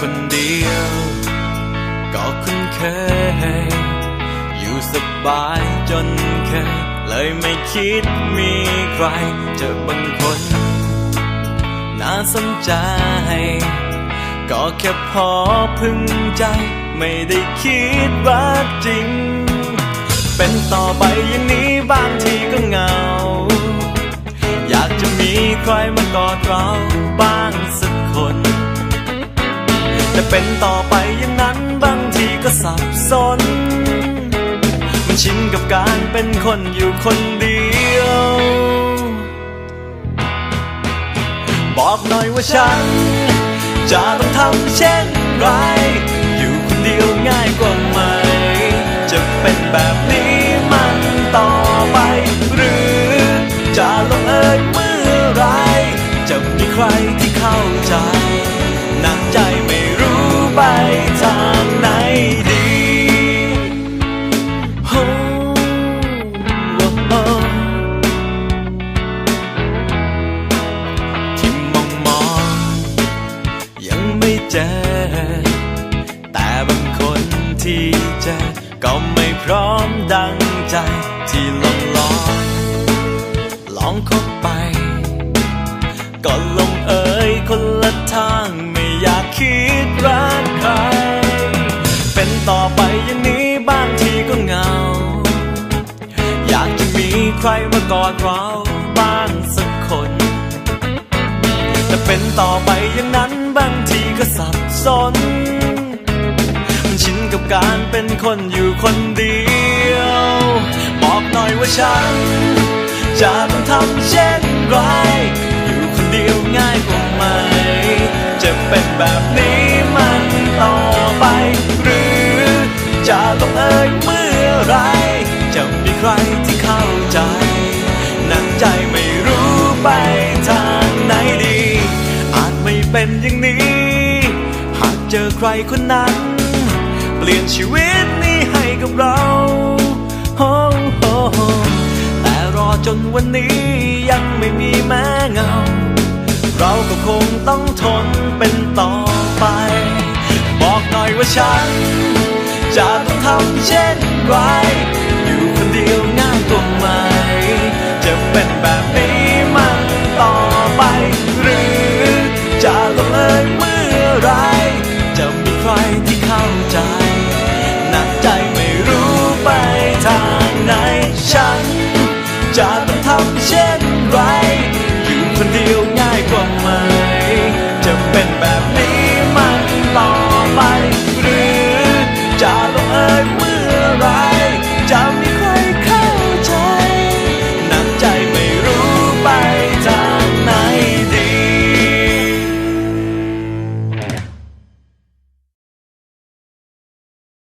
คนเดียว ก็คุ้นเคย อยู่สบายจนเคย เลยไม่คิดมีใครเจอบางคน น่าสนใจ ก็แค่พอพึงใจ ไม่ได้คิดว่าจริง เป็นต่อไปอย่างนี้บางทีก็เหงา อยากจะมีใครมากอดเรา แต่เป็นต่อไปอย่างนั้นบางทีก็สับสน มันชินกับการเป็นคนอยู่คนเดียว บอกหน่อยว่าฉัน จะต้องทำเช่นไร อยู่คนเดียวง่ายกว่าไหม จะเป็นแบบนี้ ร้อมดังใจที่ลองลองลองคบไป ก็ลงเอยคนละทางไม่อยากคิดรักใคร เป็นต่อไปอย่างนี้บางทีก็เหงา อยากจะมีใครมากอดเราบ้างสักคน แต่เป็นต่อไปอย่างนั้นบางทีก็สับสน การเป็นคนอยู่คนเดียว บอกหน่อยว่าฉัน จะต้องทำเช่นไรอยู่คนเดียวง่ายกว่าไหม จะเป็นแบบนี้มันต่อไป หรือจะลงเอ่ยเมื่อไร จะมีใครที่เข้าใจหนักใจไม่รู้ไปทางไหนดี อาจไม่เป็นอย่างนี้ หากเจอใครคนนั้น เปลี่ยนชีวิตนี้ให้กับเราโอ้โหแต่รอจนวันนี้ยังไม่มีแม้เงา เราก็คงต้องทนเป็นต่อไป บอกหน่อยว่าฉัน จะต้องทำเช่นไร อยู่คนเดียวง่ายกว่าไหม จะเป็นแบบนี้มันต่อไป หรือจะลงเอยเมื่อไร จะมีใครที่เข้าใจ ฉัน จะต้องทำเช่นไร อยู่คนเดียว